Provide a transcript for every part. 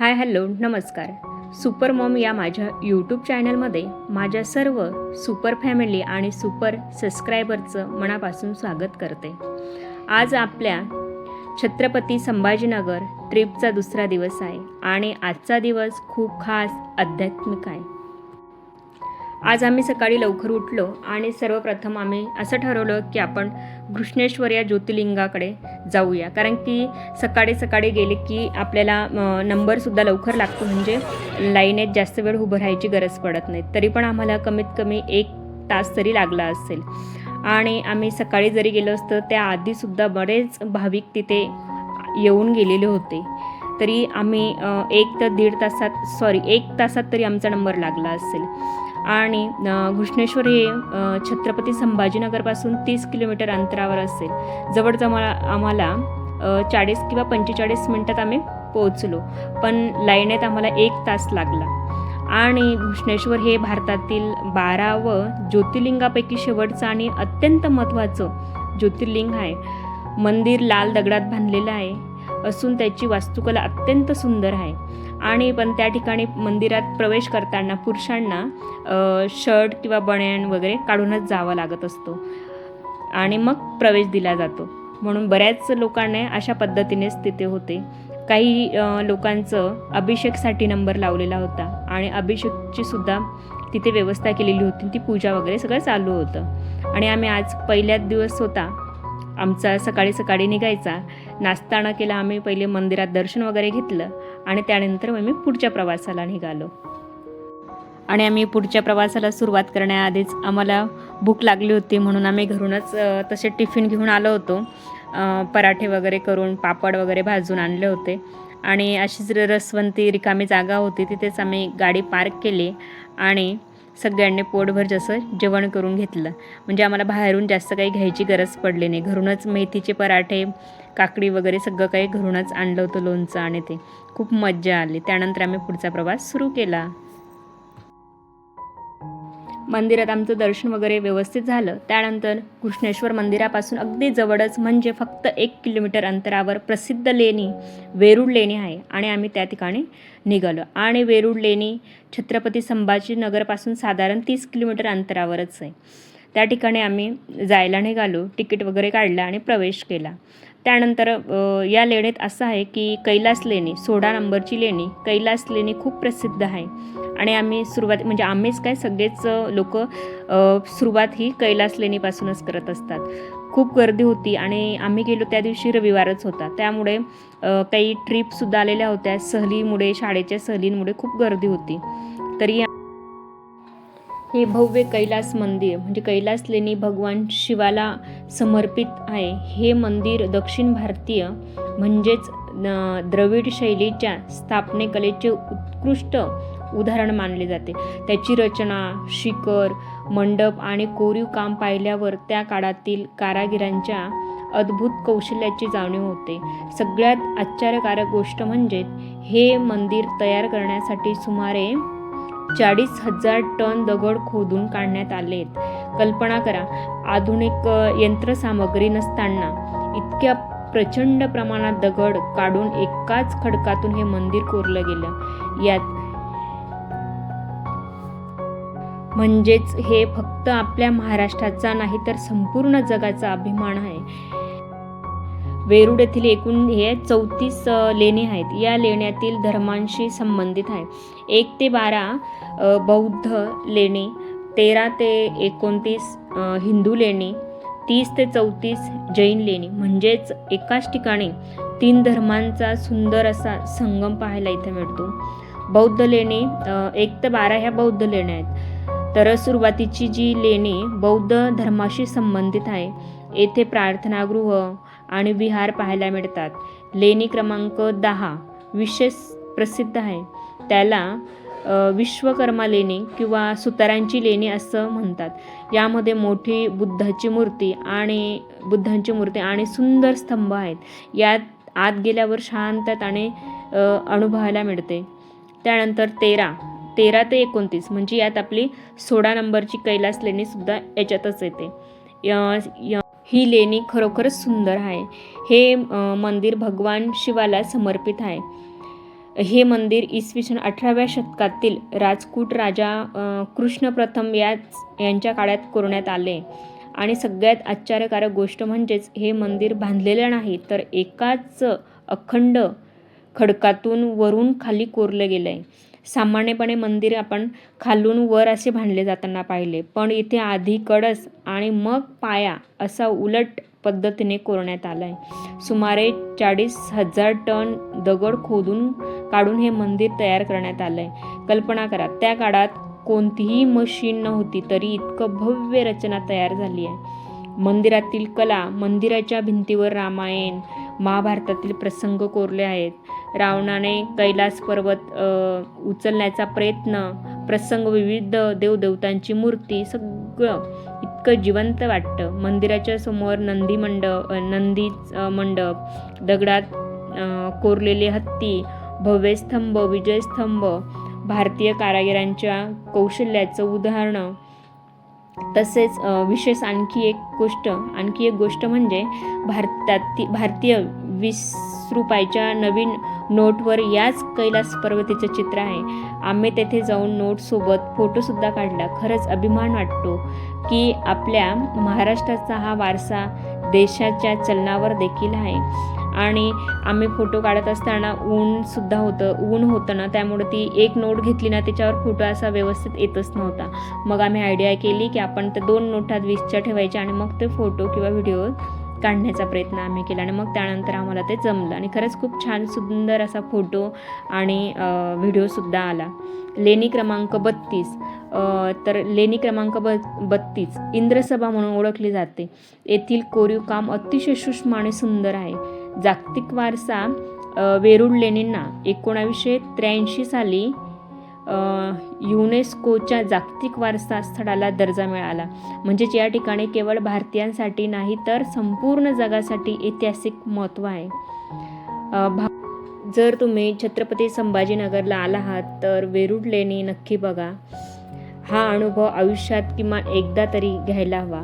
हाय hello नमस्कार. Super mom या माझ्या यूट्यूब चॅनलमध्ये माझ्या सर्व सुपर फॅमिली आणि सुपर सबस्क्रायबरचं मनापासून स्वागत करते. आज आपल्या छत्रपती संभाजीनगर ट्रिपचा दुसरा दिवस आहे आणि आजचा दिवस खूप खास आध्यात्मिक आहे. आज आम्ही सकाळी लवकर उठलो आणि सर्वप्रथम आम्ही असं ठरवलं की आपण घृष्णेश्वर या ज्योतिर्लिंगाकडे जाऊया. कारण की सकाळी सकाळी गेले की आपल्याला नंबरसुद्धा लवकर लागतो. म्हणजे लाईनेत जास्त वेळ उभं राहायची गरज पडत नाही. तरी पण आम्हाला कमीत कमी एक तास तरी लागला असेल आणि आम्ही सकाळी जरी गेलो असतं त्याआधीसुद्धा बरेच भाविक तिथे येऊन गेलेले होते. तरी आम्ही एक तर दीड तासात सॉरी एक तासात तरी आमचा नंबर लागला असेल. आणि घृष्णेश्वर हे छत्रपती संभाजीनगरपासून तीस किलोमीटर अंतरावर असेल. जवळजवळ आम्हाला चाळीस किंवा पंचेचाळीस मिनटात आम्ही पोहोचलो. पण लाईनीत आम्हाला एक तास लागला. आणि घृष्णेश्वर हे भारतातील बारावं ज्योतिर्लिंगापैकी शेवटचं आणि अत्यंत महत्त्वाचं ज्योतिर्लिंग आहे. मंदिर लाल दगडात बांधलेलं आहे. असून त्याची वास्तुकला अत्यंत सुंदर आहे. आणि पण त्या ठिकाणी मंदिरात प्रवेश करताना पुरुषांना शर्ट किंवा बण्यान वगैरे काढूनच जावं लागत असतो. आणि मग प्रवेश दिला जातो. म्हणून बऱ्याच लोकांना अशा पद्धतीनेच तिथे होते. काही लोकांचं अभिषेकसाठी नंबर लावलेला होता आणि अभिषेकची सुद्धा तिथे व्यवस्था केलेली होती. ती पूजा वगैरे सगळं चालू होतं. आणि आम्ही आज पहिल्याच दिवस होता. आमचा सकाळी सकाळी निघायचा. नाश्ता न केला आम्ही पहिले मंदिरात दर्शन वगैरे घेतलं. आणि त्यानंतर मग मी पुढच्या प्रवासाला निघालो. आणि आम्ही पुढच्या प्रवासाला सुरुवात करण्याआधीच आम्हाला भूक लागली होती म्हणून आम्ही घरूनच तसे टिफिन घेऊन आलो होतो. पराठे वगैरे करून पापड वगैरे भाजून आणले होते. आणि अशीच रसवंती रिकामी जागा होती तिथेच आम्ही गाडी पार्क केली. आणि सगळ्यांनी पोटभर जसं जेवण करून घेतलं. म्हणजे आम्हाला बाहेरून जास्त काही घ्यायची गरज पडली नाही. घरूनच मेथीचे पराठे काकडी वगैरे सगळं काही घरूनच आणलं होतं लोणचं आणि ते. खूप मज्जा आली. त्यानंतर आम्ही पुढचा प्रवास सुरू केला. मंदिरात आमचं दर्शन वगैरे व्यवस्थित झालं. त्यानंतर कृष्णेश्वर मंदिरापासून अगदी जवळच म्हणजे फक्त एक किलोमीटर अंतरावर प्रसिद्ध लेणी वेरूळ लेणी आहे आणि आम्ही त्या ठिकाणी निघालो. आणि वेरूळ लेणी छत्रपती संभाजीनगरपासून साधारण तीस किलोमीटर अंतरावरच आहे. त्या ठिकाणी आम्ही जायला निघालो तिकीट वगैरे काढलं आणि प्रवेश केला. त्यानंतर या लेणीत असं आहे की कैलास लेणी सोळा नंबरची लेणी कैलास लेणी खूप प्रसिद्ध आहे. आणि आम्ही सुरुवात म्हणजे आम्हीच काय सगळेच लोक सुरुवात ही कैलास लेणीपासूनच करत असतात. खूप गर्दी होती आणि आम्ही गेलो त्या दिवशी रविवारच होता. त्यामुळे काही ट्रिपसुद्धा आलेल्या होत्या. सहलीमुळे शाळेच्या सहलींमुळे खूप गर्दी होती. तरी हे भव्य कैलास मंदिर म्हणजे कैलास लेणी भगवान शिवाला समर्पित आहे. हे मंदिर दक्षिण भारतीय म्हणजेच द्रविड शैलीच्या स्थापनेकलेचे उत्कृष्ट उदाहरण मानले जाते. त्याची रचना शिखर मंडप आणि कोरीव काम पाहिल्यावर त्या काळातील कारागिरांच्या अद्भुत कौशल्याची जाणीव होते. सगळ्यात आश्चर्यकारक गोष्ट म्हणजे हे मंदिर तयार करण्यासाठी सुमारे चाळीस हजार टन दगड खोदून काढण्यात आले कल्पना करा आधुनिक यंत्रसामग्री नसताना इतक्या प्रचंड प्रमाणात दगड काढून एकाच खडकातून हे मंदिर कोरलं गेलं. यात म्हणजेच हे फक्त आपल्या महाराष्ट्राचा नाही तर संपूर्ण जगाचा अभिमान आहे. वेरूळ येथील एकूण हे चौतीस लेणी आहेत. या लेण्यातील धर्मांशी संबंधित आहे. एक ते बारा बौद्ध लेणी तेरा ते एकोणतीस हिंदू लेणी तीस ते चौतीस जैन लेणी. म्हणजेच एकाच ठिकाणी तीन धर्मांचा सुंदर असा संगम पाहायला इथे मिळतो. बौद्ध लेणी एक ते बारा ह्या बौद्ध लेण्या आहेत. तर सुरुवातीची जी लेणी बौद्ध धर्माशी संबंधित आहे येथे प्रार्थनागृह आणि विहार पाहायला मिळतात. लेणी क्रमांक दहा विशेष प्रसिद्ध आहे. त्याला विश्वकर्मा लेणी किंवा सुतारांची लेणी असं म्हणतात. यामध्ये मोठी बुद्धाची मूर्ती आणि बुद्धांची मूर्ती आणि सुंदर स्तंभ आहेत. यात आत गेल्यावर शांतताने अनुभवायला मिळते. त्यानंतर तेरा तेरा ते एकोणतीस म्हणजे यात आपली सोळा नंबरची कैलास लेणीसुद्धा याच्यातच येते. य- य- ही लेणी खरोखरच सुंदर आहे. हे मंदिर भगवान शिवाला समर्पित आहे. हे मंदिर इसवी सन अठराव्या शतकातील राजकूट राजा कृष्ण प्रथम याच यांच्या काळात कोरण्यात आले. आणि सगळ्यात आश्चर्यकारक गोष्ट म्हणजेच हे मंदिर बांधलेलं नाही तर एकाच अखंड खडकातून वरून खाली कोरलं गेलं आहे सामान्यपणे मंदिर आपण खालून वर असे बांधले जाताना पाहिले. पण इथे आधी कडस आणि मग पाया असा उलट पद्धतीने कोरण्यात आला आहे सुमारे चाळीस हजार टन दगड खोदून काढून हे मंदिर तयार करण्यात आलं आहे कल्पना करा त्या काळात कोणतीही मशीन नव्हती तरी इतकं भव्य रचना तयार झाली आहे. मंदिरातील कला मंदिराच्या भिंतीवर रामायण महाभारतातील प्रसंग कोरले आहेत. रावणाने कैलास पर्वत उचलण्याचा प्रयत्न प्रसंग विविध देवदेवतांची मूर्ती सगळं इतकं जिवंत वाटतं. मंदिराच्या समोर नंदी मंडप नंदी मंडप दगडात कोरलेले हत्ती भव्य स्तंभ विजयस्तंभ भारतीय कारागिरांच्या कौशल्याचं उदाहरणं तसेच विशेष आणखी एक गोष्ट आणखी एक गोष्ट म्हणजे भारतात भारतीय वीस रुपयाच्या नवीन नोटवर याच कैलास पर्वतीचं चित्र आहे. आम्ही तेथे जाऊन नोटसोबत फोटोसुद्धा काढला. खरंच अभिमान वाटतो की आपल्या महाराष्ट्राचा हा वारसा देशाच्या चलनावर देखील आहे. आणि आम्ही फोटो काढत असताना ऊनसुद्धा होतं ऊन होतं ना त्यामुळे ती एक नोट घेतली ना त्याच्यावर फोटो असा व्यवस्थित येतच नव्हता. मग आम्ही आयडिया केली की आपण त्या दोन नोटात वीसच्या ठेवायच्या आणि मग ते फोटो किंवा व्हिडिओ काढण्याचा प्रयत्न आम्ही केला आणि मग त्यानंतर आम्हाला ते जमलं. आणि खरंच खूप छान सुंदर असा फोटो आणि व्हिडिओसुद्धा आला. लेणी क्रमांक बत्तीस. तर लेणी क्रमांक ब बत्तीस. इंद्रसभा म्हणून ओळखली जाते. येथील कोरीव काम अतिशय सूक्ष्म आणि सुंदर आहे. जागतिक वारसा वेरूळ लेणींना एकोणावीसशे त्र्याऐंशी साली युनेस्कोच्या जागतिक वारसा स्थळाला दर्जा मिळाला. म्हणजेच या ठिकाणी केवळ भारतीयांसाठी नाही तर संपूर्ण जगासाठी ऐतिहासिक महत्त्व आहे. भा जर तुम्ही छत्रपती संभाजीनगरला आला आहात तर वेरूळ लेणी नक्की बघा. हा अनुभव आयुष्यात किमान एकदा तरी घ्यायला हवा.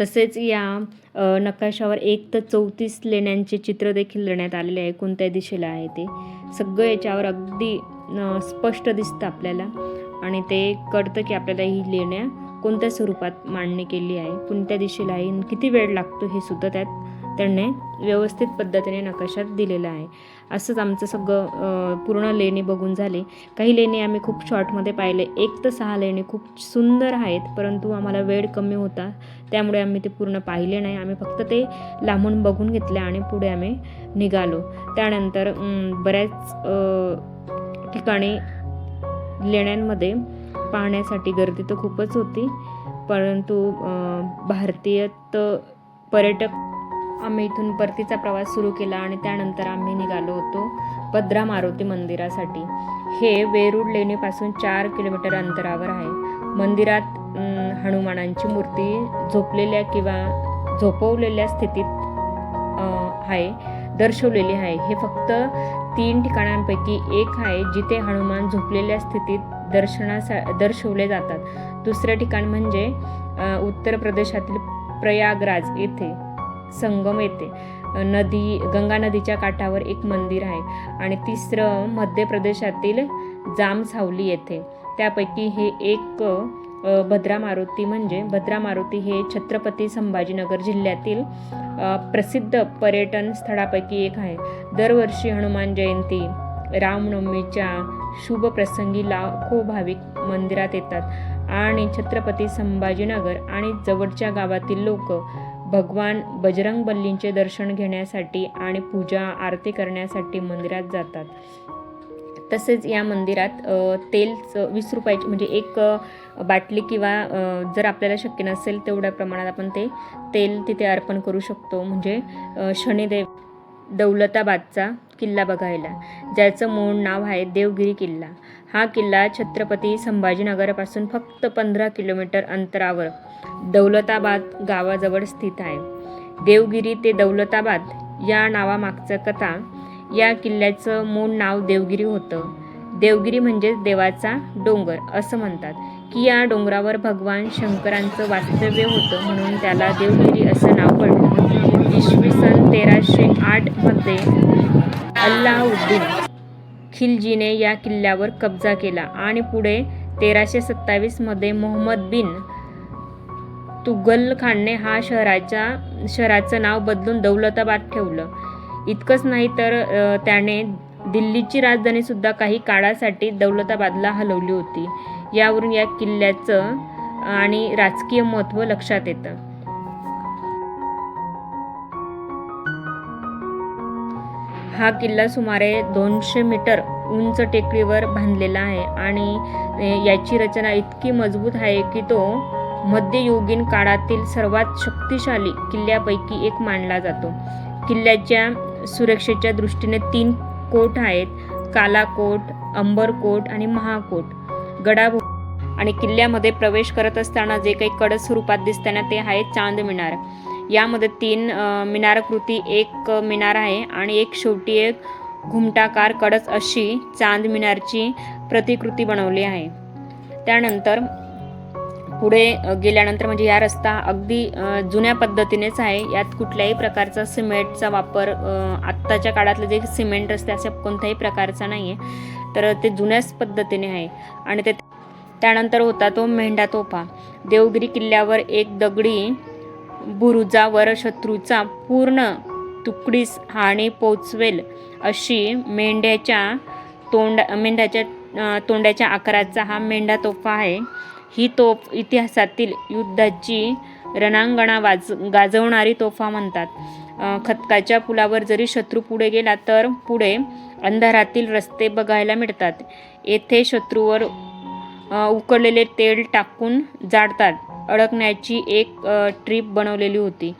तसेच या नकाशावर एक तर चौतीस लेण्यांचे चित्र देखील देण्यात आलेले आहे कोणत्या दिशेला आहे ते. सगळं याच्यावर अगदी स्पष्ट दिसतं आपल्याला. आणि ते कळतं की आपल्याला ही लेण्या कोणत्या स्वरूपात मांडणी केली आहे कोणत्या दिशेला आहे आणि किती वेळ लागतो हे सुद्धा त्यात त्यांनी व्यवस्थित पद्धतीने नकाशात दिलेलं आहे. असंच आमचं सगळं पूर्ण लेणी बघून झाले. काही लेणी आम्ही खूप शॉर्टमध्ये पाहिले. एक तर सहा लेणी खूप सुंदर आहेत परंतु आम्हाला वेळ कमी होता. त्यामुळे आम्ही ते पूर्ण पाहिले नाही. आम्ही फक्त ते लांबून बघून घेतले आणि पुढे आम्ही निघालो. त्यानंतर बऱ्याच ठिकाणी लेण्यांमध्ये पाहण्यासाठी गर्दी तर खूपच होती. परंतु भारतीय पर्यटक आम्ही इथून परतीचा प्रवास सुरू केला आणि त्यानंतर आम्ही निघालो होतो भद्रा मारुती मंदिरासाठी. हे वेरूळ लेणीपासून चार किलोमीटर अंतरावर आहे. मंदिरात हनुमानांची मूर्ती झोपलेल्या किंवा झोपवलेल्या स्थितीत आहे दर्शवलेली आहे. हे फक्त तीन ठिकाणांपैकी एक आहे जिथे हनुमान झोपलेल्या स्थितीत दर्शनासा दर्शवले जातात. दुसरं ठिकाण म्हणजे उत्तर प्रदेशातील प्रयागराज येथे. संगम येते. नदी गंगा नदीच्या काठावर एक मंदिर आहे आणि तिसरं मध्य प्रदेशातील जाम सावली येथे. त्यापैकी हे एक भद्रा मारुती म्हणजे भद्रा मारुती हे छत्रपती संभाजीनगर जिल्ह्यातील प्रसिद्ध पर्यटन स्थळापैकी एक आहे. दरवर्षी हनुमान जयंती रामनवमीच्या शुभ प्रसंगी लाखो भाविक मंदिरात येतात. आणि छत्रपती संभाजीनगर आणि जवळच्या गावातील लोक भगवान बजरंग बल्लींचे दर्शन घेण्यासाठी आणि पूजा आरती करण्यासाठी मंदिरात जातात. तसेच या मंदिरात तेलचं तेल वीस रुपयाची म्हणजे एक बाटली किंवा जर आपल्याला शक्य नसेल तेवढ्या प्रमाणात आपण ते तेल तिथे अर्पण करू शकतो. म्हणजे शनिदेव दौलताबादचा किल्ला बघायला. ज्याचं मूळ नाव आहे देवगिरी किल्ला. हा किल्ला छत्रपती संभाजीनगरपासून फक्त पंधरा किलोमीटर अंतरावर दौलताबाद गावाजवळ स्थित आहे. देवगिरी ते दौलताबाद या नावामागचं कथा या किल्ल्याचं मूळ नाव देवगिरी होतं. देवगिरी म्हणजे देवाचा डोंगर असं म्हणतात की या डोंगरावर भगवान शंकरांचं वास्तव्य होतं म्हणून त्याला देवगिरी असं नाव पडलं. इसवी सन तेराशे आठमध्ये अल्लाउद्दीन. खिलजीने या किल्ल्यावर कब्जा केला आणि पुढे तेराशे सत्तावीसमध्ये मोहम्मद बिन तुगल खानने हा शहराच्या शहराचं नाव बदलून दौलताबाद ठेवलं. इतकंच नाही तर त्याने दिल्लीची राजधानी सुद्धा काही काळासाठी दौलताबादला हलवली होती. यावरून या किल्ल्याचं आणि राजकीय महत्त्व लक्षात येतं. हा किल्ला सुमारे दोनशे मीटर उंच टेकडीवर बांधलेला आहे आणि याची रचना इतकी मजबूत आहे की तो मध्ययुगीन काळातील सर्वात शक्तिशाली किल्ल्यापैकी एक मानला जातो. किल्ल्याच्या सुरक्षेच्या दृष्टीने तीन कोट आहेत कालाकोट अंबरकोट आणि महाकोट गडाभो आणि किल्ल्यामध्ये प्रवेश करत असताना जे काही कडक स्वरूपात दिसताना ते आहे चांद मिनार यामध्ये तीन मिनारकृती एक मिनार आहे आणि एक शेवटी एक घुमटाकार कडच अशी चांद मिनारची प्रतिकृती बनवली आहे. त्यानंतर पुढे गेल्यानंतर म्हणजे या रस्ता अगदी जुन्या पद्धतीनेच आहे. यात कुठल्याही प्रकारचा सिमेंटचा वापर आत्ताच्या काळातले जे सिमेंट रस्ते अशा कोणत्याही प्रकारचा नाही आहे तर ते जुन्याच पद्धतीने आहे. आणि ते त्यानंतर होता तो मेंढा तोफा. देवगिरी किल्ल्यावर एक दगडी बुरुजावर शत्रूचा पूर्ण तुकडीस हानी पोचवेल अशी मेंढ्याच्या तोंड मेंढ्याच्या तोंडाच्या आकाराचा हा मेंढा तोफा आहे. ही तोफ इतिहासातील युद्धाची रणांगणा वाज गाजवणारी तोफा म्हणतात. खतकाच्या खदकाच्या पुलावर जरी शत्रू पुढे गेला तर पुढे अंधारातील रस्ते बघायला मिळतात. येथे शत्रूवर उकळलेले तेल टाकून जाळतात. अडकण्याची एक ट्रीप बनवलेली होती.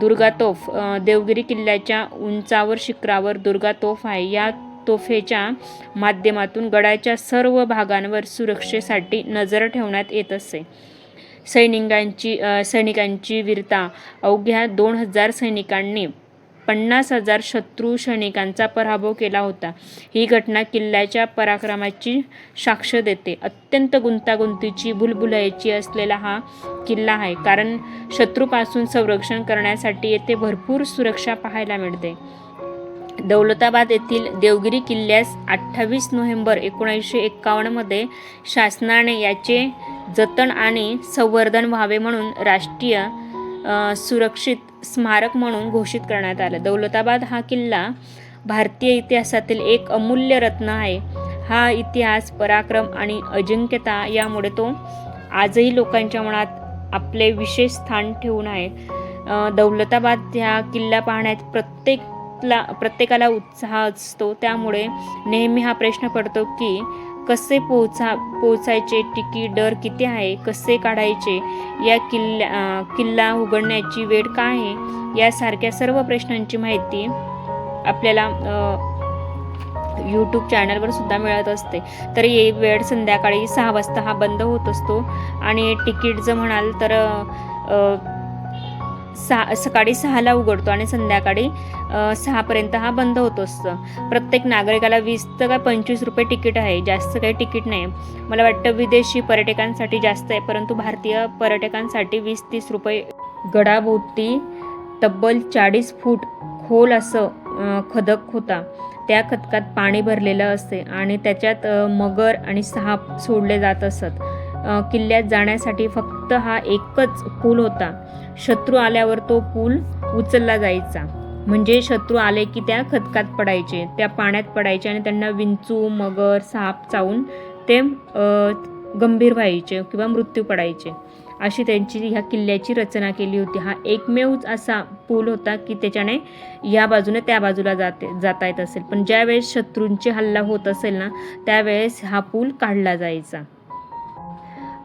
दुर्गा तोफ देवगिरी किल्ल्याच्या उंचावर शिखरावर दुर्गा तोफ आहे. या तोफेच्या माध्यमातून गडाच्या सर्व भागांवर सुरक्षेसाठी नजर ठेवण्यात येत असे. सैनिकांची सैनिकांची वीरता अवघ्या दोन हजार सैनिकांनी पन्नास हजार शत्रू सैनिकांचा पराभव केला होता. ही घटना किल्ल्याच्या पराक्रमाची साक्ष देते. अत्यंत गुंतागुंतीची भुलभुलायची असलेला हा किल्ला आहे कारण शत्रूपासून संरक्षण करण्यासाठी येथे भरपूर सुरक्षा पाहायला मिळते. दौलताबाद येथील देवगिरी किल्ल्यास अठ्ठावीस नोव्हेंबर एकोणीसशे एक्कावन्नमध्ये शासनाने याचे जतन आणि संवर्धन व्हावे म्हणून राष्ट्रीय सुरक्षित स्मारक म्हणून घोषित करण्यात आलं. दौलताबाद हा किल्ला भारतीय इतिहासातील एक अमूल्य रत्न आहे. हा इतिहास पराक्रम आणि अजिंक्यता यामुळे तो आजही लोकांच्या मनात आपले विशेष स्थान ठेवून आहे. दौलताबाद ह्या किल्ला पाहण्यात प्रत्येकला प्रत्येकाला उत्साह असतो. त्यामुळे नेहमी हा प्रश्न पडतो की कसे पोहोचा पोचायचे तिकीट दर किती आहे कसे काढायचे या किल्ल्या किल्ला उघडण्याची वेळ काय आहे यासारख्या सर्व प्रश्नांची माहिती आपल्याला यूट्यूब चॅनलवर सुद्धा मिळत असते. तर ये वेळ संध्याकाळी सहा वाजता हा बंद होत असतो. आणि तिकीट जर म्हणाल तर सहा सकाळी सहाला उघडतो आणि संध्याकाळी सहापर्यंत हा बंद होत असतं प्रत्येक नागरिकाला वीस तर काय पंचवीस रुपये तिकीट आहे जास्त काही तिकीट नाही. मला वाटतं विदेशी पर्यटकांसाठी जास्त आहे परंतु भारतीय पर्यटकांसाठी वीस तीस रुपये गडाभोवती तब्बल चाळीस फूट खोल असं खदक होता. त्या खदकात पाणी भरलेलं असते आणि त्याच्यात मगर आणि साप सोडले जात असत. किल्ल्यात जाण्यासाठी फक्त हा एकच पूल होता. शत्रू आल्यावर तो पूल उचलला जायचा. म्हणजे शत्रू आले की त्या खदकात पडायचे त्या पाण्यात पडायचे आणि त्यांना विंचू मगर साप चावून ते गंभीर व्हायचे किंवा मृत्यू पडायचे. अशी त्यांची ह्या किल्ल्याची रचना केली होती. हा एकमेवच असा पूल होता की त्याच्याने या बाजूने त्या बाजूला जाते जाता येत असेल. पण ज्यावेळेस शत्रूंची हल्ला होत असेल ना त्यावेळेस हा पूल काढला जायचा.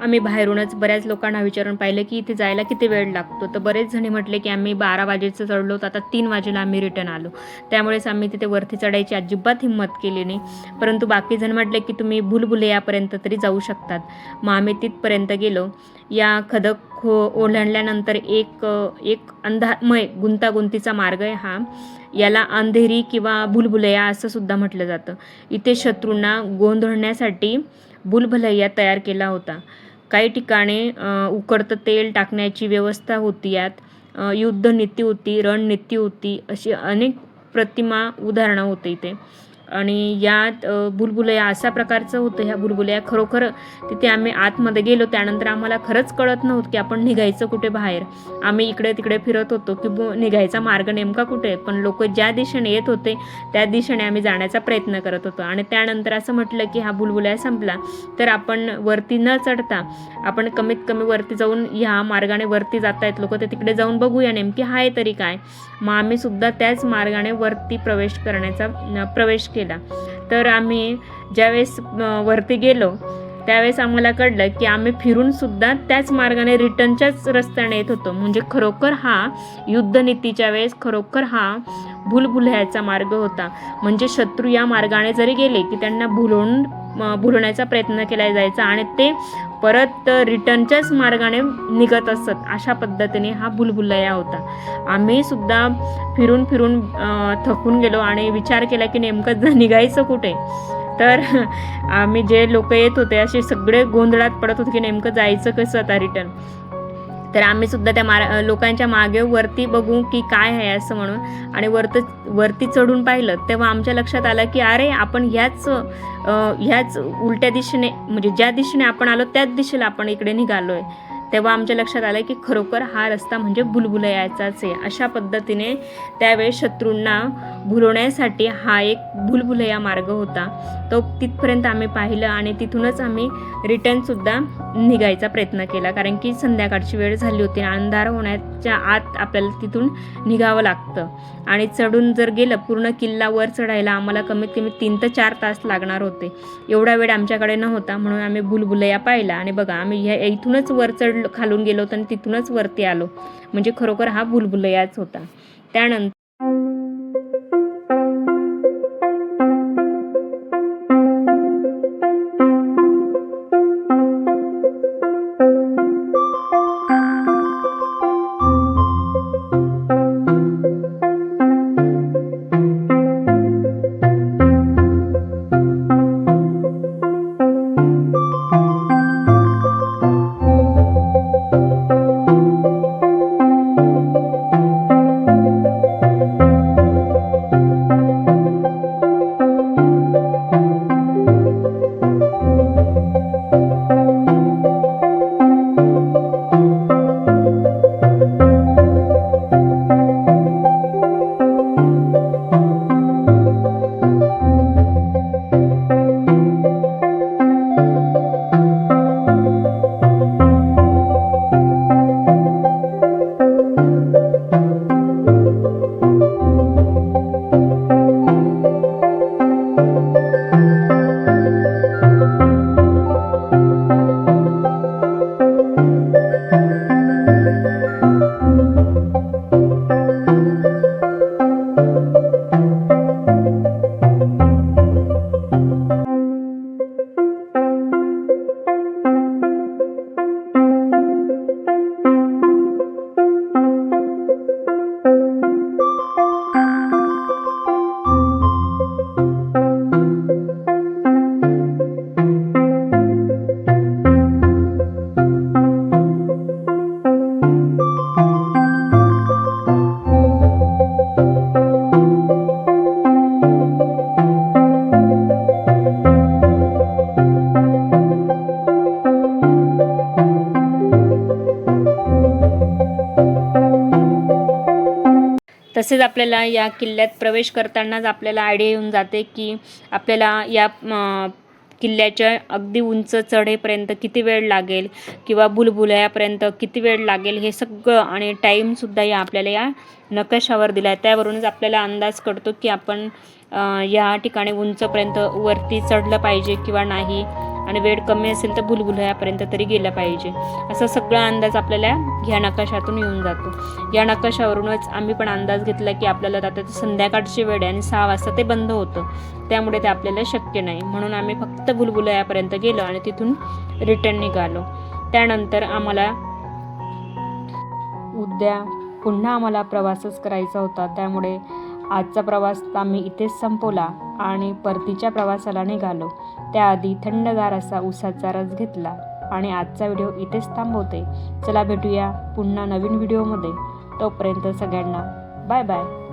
आम्ही बाहेरूनच बऱ्याच लोकांना विचारून पाहिलं की इथे जायला किती वेळ लागतो. तर बरेच जणी म्हटले की आम्ही बारा वाजेचं चढलो तर आता तीन वाजेला आम्ही रिटर्न आलो. त्यामुळेच आम्ही तिथे वरती चढायची अजिबात हिंमत केली नाही. परंतु बाकी जण म्हटले की तुम्ही भुलभुलैयापर्यंत तरी जाऊ शकतात. मग आम्ही तिथपर्यंत गेलो. या खदक खो ओलांडल्यानंतर एक एक अंधामय गुंतागुंतीचा मार्ग आहे हा. याला अंधेरी किंवा भुलभुलैया असं सुद्धा म्हटलं जातं. इथे शत्रूंना गोंधळण्यासाठी भुलभुलैया तयार केला होता. काही ठिकाणी उकडतं तेल टाकण्याची व्यवस्था होती यात. युद्धनीती होती रणनीती होती अशी अनेक प्रतिमा उदाहरणं होते इथे. आणि यात बुलबुलया अशा प्रकारचं होतं ह्या बुलबुलया खरोखर तिथे आम्ही आतमध्ये गेलो. त्यानंतर आम्हाला खरंच कळत नव्हतं की आपण निघायचं कुठे बाहेर. आम्ही इकडे तिकडे फिरत होतो की निघायचा मार्ग नेमका कुठे? आहे? पण लोक ज्या दिशेने येत होते त्या दिशेने आम्ही जाण्याचा प्रयत्न करत होतो. आणि त्यानंतर असं म्हटलं की हा बुलबुलया संपला तर आपण वरती न चढता आपण कमीत कमी वरती जाऊन ह्या मार्गाने वरती जात आहेत लोक तर तिकडे जाऊन बघूया नेमकी आहे तरी काय. मग आम्ही सुद्धा त्याच मार्गाने वरती प्रवेश करण्याचा प्रवेश केला तर आम्ही ज्यावेळेस वरती गेलो त्यावेळेस आम्हाला कळलं की आम्ही फिरून सुद्धा त्याच मार्गाने रिटर्नच्याच रस्त्याने येत होतो. म्हणजे खरोखर हा युद्धनीतीच्या वेळेस खरोखर हा भुलभुलह्याचा मार्ग होता. म्हणजे शत्रू या मार्गाने जरी गेले की त्यांना भुलवून भुलवण्याचा प्रयत्न केला जायचा आणि ते परत रिटर्नच्याच मार्गाने निघत असत अशा पद्धतीने हा भुलभुलया होता. आम्ही सुद्धा फिरून फिरून थकून गेलो आणि विचार केला की नेमकं ज- निघायचं कुठे? तर आम्ही जे लोक येत होते असे सगळे गोंधळात पडत होते की नेमकं जायचं कसं आता रिटर्न? तर आम्ही सुद्धा त्या मारा लोकांच्या मागे वरती बघू की काय आहे असं म्हणून. आणि वरत वरती चढून पाहिलं तेव्हा आमच्या लक्षात आलं की अरे आपण ह्याच ह्याच उलट्या दिशेने म्हणजे ज्या दिशेने आपण आलो त्याच दिशेला आपण इकडे निघालो आहे तेव्हा आमच्या लक्षात आलं की खरोखर हा रस्ता म्हणजे भुलभुलयाचाच आहे. अशा पद्धतीने त्यावेळेस शत्रूंना भुलवण्यासाठी हा एक भुलभुलया मार्ग होता. तो तिथपर्यंत आम्ही पाहिलं आणि तिथूनच आम्ही रिटर्नसुद्धा निघायचा प्रयत्न केला. कारण की संध्याकाळची वेळ झाली होती अंधार होण्याच्या आत आपल्याला तिथून निघावं लागतं. आणि चढून जर गेलं पूर्ण किल्ला वर चढायला आम्हाला कमीत कमी तीन ते चार तास लागणार होते. एवढा वेळ आमच्याकडे नव्हता म्हणून आम्ही भुलभुलया पाहिला. आणि बघा आम्ही ह्या इथूनच वर चढलो. खालून गेलो होतो आणि तिथूनच वरती आलो. म्हणजे खरोखर हा भुलभुलयाच होता. त्यानंतर तसेच आपल्याला या किल्ल्यात प्रवेश करतानाच आपल्याला आयडिया येऊन जाते की आपल्याला या किल्ल्याच्या अगदी उंच चढेपर्यंत किती वेळ लागेल किंवा बुलबुलयापर्यंत किती वेळ लागेल हे सगळं आणि टाईमसुद्धा या आपल्याला या नकाशावर दिला आहे त्यावरूनच आपल्याला अंदाज कळतो की आपण या ठिकाणी उंचपर्यंत वरती चढलं पाहिजे किंवा नाही आणि वेळ कमी असेल तर बुलबुलयापर्यंत तरी गेलं पाहिजे. असा सगळा अंदाज आपल्याला ह्या नकाशातून येऊन जातो. या नकाशावरूनच आम्ही पण अंदाज घेतला की आपल्याला आता संध्याकाळची वेळ आहे आणि सहा वाजता ते बंद होतं. त्यामुळे ते आपल्याला शक्य नाही. म्हणून आम्ही फक्त बुलबुलयापर्यंत गेलो आणि तिथून रिटर्न निघालो. त्यानंतर आम्हाला उद्या पुन्हा आम्हाला प्रवासच करायचा होता. त्यामुळे आजचा प्रवास आम्ही इथेच संपवला आणि परतीच्या प्रवासाला निघालो. त्याआधी थंडगार असा उसाचा रस घेतला आणि आजचा व्हिडिओ इथेच थांबवते. चला भेटूया पुन्हा नवीन व्हिडिओमध्ये. तोपर्यंत सगळ्यांना बाय बाय.